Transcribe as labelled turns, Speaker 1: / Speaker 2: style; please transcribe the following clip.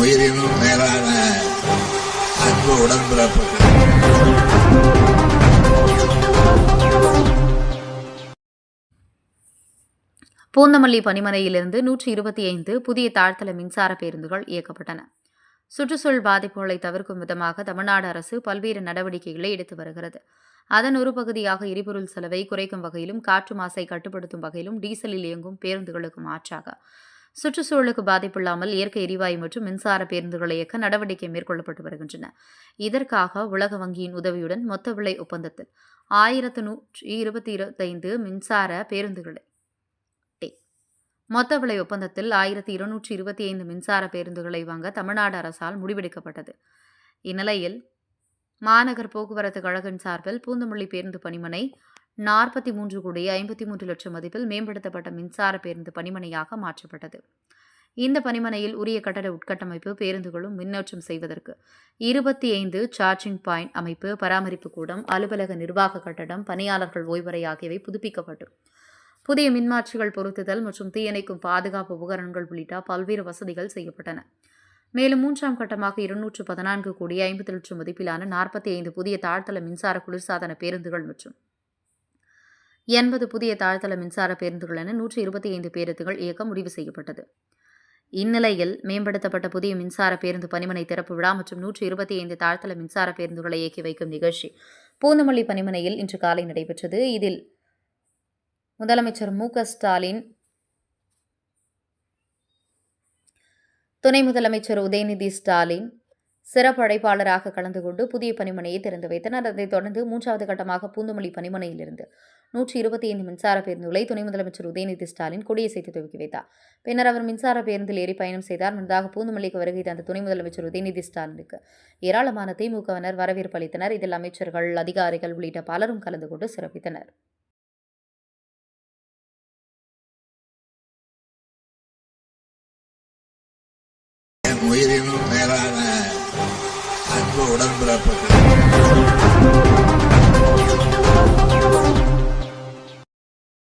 Speaker 1: உயிரினும் மேலான அன்பு உடன்பிறப்புகள்.
Speaker 2: பூந்தமல்லி பணிமனையிலிருந்து நூற்றி இருபத்தி ஐந்து புதிய தாழ்த்தல மின்சார பேருந்துகள் இயக்கப்பட்டன. சுற்றுச்சூழல் பாதிப்புகளை தவிர்க்கும் விதமாக தமிழ்நாடு அரசு பல்வேறு நடவடிக்கைகளை எடுத்து வருகிறது. அதன் ஒரு பகுதியாக எரிபொருள் செலவை குறைக்கும் வகையிலும் காற்று மாசை கட்டுப்படுத்தும் வகையிலும் டீசலில் இயங்கும் பேருந்துகளுக்கு மாற்றாக சுற்றுச்சூழலுக்கு பாதிப்பில்லாமல் இயற்கை எரிவாயு மற்றும் மின்சார பேருந்துகளை இயக்க நடவடிக்கை மேற்கொள்ளப்பட்டு வருகின்றன. இதற்காக உலக வங்கியின் உதவியுடன் மொத்த விலை ஒப்பந்தத்தில் ஆயிரத்து நூற்றி இருபத்தி இருபத்தைந்து மின்சார பேருந்துகளை. மொத்த விலை ஒப்பந்தத்தில் ஆயிரத்தி இருநூற்றி இருபத்தி ஐந்து மின்சார பேருந்துகளை வாங்க தமிழ்நாடு அரசால் முடிவெடுக்கப்பட்டது. இந்நிலையில் மாநகர் போக்குவரத்து கழகம் சார்பில் பூந்தமல்லி பேருந்து பணிமனை நாற்பத்தி மூன்று கோடி ஐம்பத்தி மூன்று லட்சம் மதிப்பில் மேம்படுத்தப்பட்ட மின்சார பேருந்து பணிமனையாக மாற்றப்பட்டது. இந்த பணிமனையில் உரிய கட்டட உட்கட்டமைப்பு பேருந்துகளும் மின்னோற்றம் செய்வதற்கு இருபத்தி ஐந்து சார்ஜிங் பாயிண்ட் அமைப்பு பராமரிப்பு கூடம் அலுவலக நிர்வாக கட்டடம் பணியாளர்கள் ஓய்வறை ஆகியவை புதுப்பிக்கப்பட்டு புதிய மின்மாற்றிகள் பொருத்துதல் மற்றும் தீயணைக்கும் பாதுகாப்பு உபகரணங்கள் உள்ளிட்ட பல்வேறு வசதிகள் செய்யப்பட்டன. மேலும் மூன்றாம் கட்டமாக இருநூற்று பதினான்கு கோடி ஐம்பது லட்சம் மதிப்பிலான நாற்பத்தி ஐந்து புதிய தாழ்த்தள மின்சார குளிர்சாதன பேருந்துகள் மற்றும் எண்பது புதிய தாழ்த்தள மின்சார பேருந்துகள் என நூற்றி இருபத்தி ஐந்து பேருந்துகள் இயக்க முடிவு செய்யப்பட்டது. இந்நிலையில் மேம்படுத்தப்பட்ட புதிய மின்சார பேருந்து பணிமனை திறப்பு விழா மற்றும் நூற்றி இருபத்தி ஐந்து தாழ்த்தள மின்சார பேருந்துகளை இயக்கி வைக்கும் நிகழ்ச்சி பூந்தமல்லி பணிமனையில் இன்று காலை நடைபெற்றது. இதில் முதலமைச்சர் மு. ஸ்டாலின் துணை முதலமைச்சர் உதயநிதி ஸ்டாலின் சிறப்பு அழைப்பாளராக கலந்து கொண்டு புதிய பணிமனையை திறந்து வைத்தனர். அதைத் தொடர்ந்து மூன்றாவது கட்டமாக பூந்தமல்லி பணிமனையிலிருந்து நூற்றி இருபத்தி ஐந்து மின்சார பேருந்துகளை துணை முதலமைச்சர் உதயநிதி ஸ்டாலின் கொடியசைத்து துவக்கி வைத்தார். பின்னர் அவர் மின்சார பேருந்தில் ஏறி பயணம் செய்தார். முன்னதாக பூந்துமல்லிக்கு வருகை தந்த துணை முதலமைச்சர் உதயநிதி ஸ்டாலினுக்கு ஏராளமான திமுகவினர் வரவேற்பு அளித்தனர். இதில் அமைச்சர்கள் அதிகாரிகள் உள்ளிட்ட பலரும் கலந்து கொண்டு சிறப்பித்தனர்.
Speaker 1: உயிரினும் மேலான அன்பு உடன்பிறப்புகள்